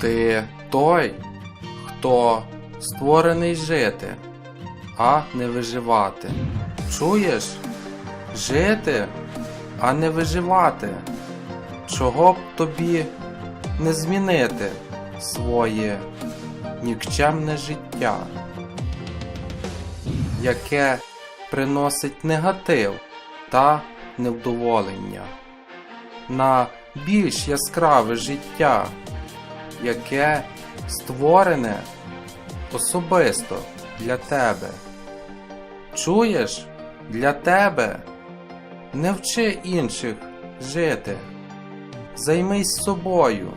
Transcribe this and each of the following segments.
Ти той, хто створений жити, а не виживати. Чуєш? Жити, а не виживати. Чого б тобі не змінити своє нікчемне життя, яке приносить негатив та невдоволення на більш яскраве життя, яке створене особисто для тебе. Чуєш? Для тебе не вчи інших жити. Займись собою,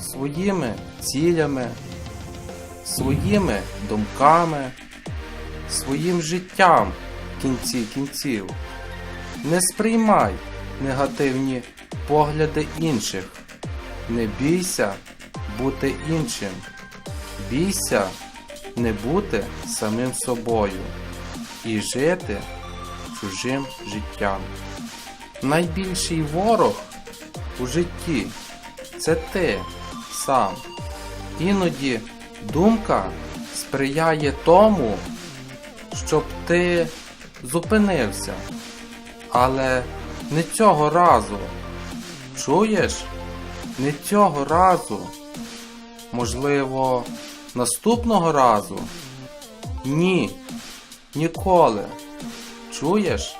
своїми цілями, своїми думками, своїм життям в кінці кінців. Не сприймай негативні погляди інших. Не бійся бути іншим. Бійся не бути самим собою і жити чужим життям. Найбільший ворог у житті це ти сам. Іноді думка сприяє тому, щоб ти зупинився. Але не цього разу. Чуєш? Не цього разу. Можливо, наступного разу? Ні. Ніколи. Чуєш?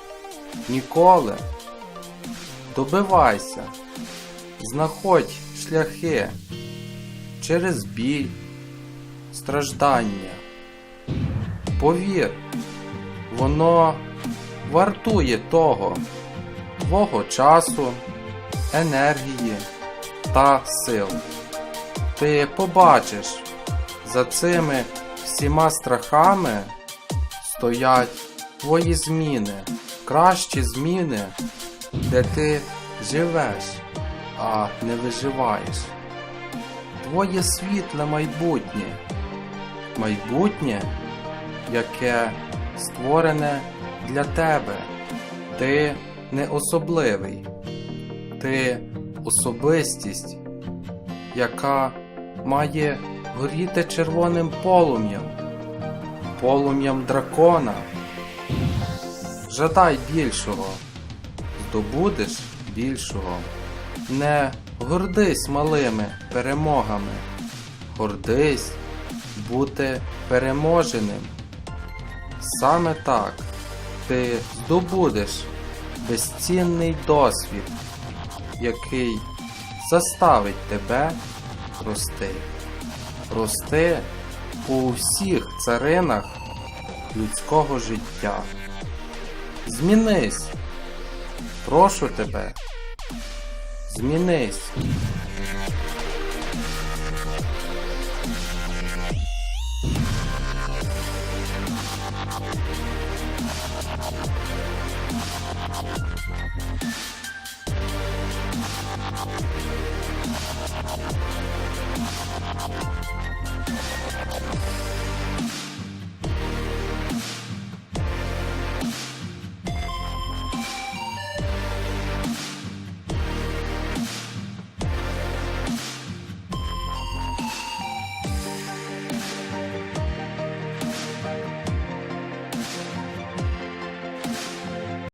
Ніколи. Добивайся. Знаходь шляхи через біль, страждання. Повір, воно вартує того, твого часу, енергії та сил. Ти побачиш, за цими всіма страхами стоять твої зміни, кращі зміни, де ти живеш, а не виживаєш. Твоє світле майбутнє, майбутнє, яке створене для тебе. Ти не особливий, ти особистість, яка має горіти червоним полум'ям, полум'ям дракона. Жадай більшого, здобудеш більшого. Не гордись малими перемогами, гордись бути переможеним. Саме так ти здобудеш безцінний досвід, який заставить тебе рости. Рости у всіх царинах людського життя. Змінись. Прошу тебе. Змінись.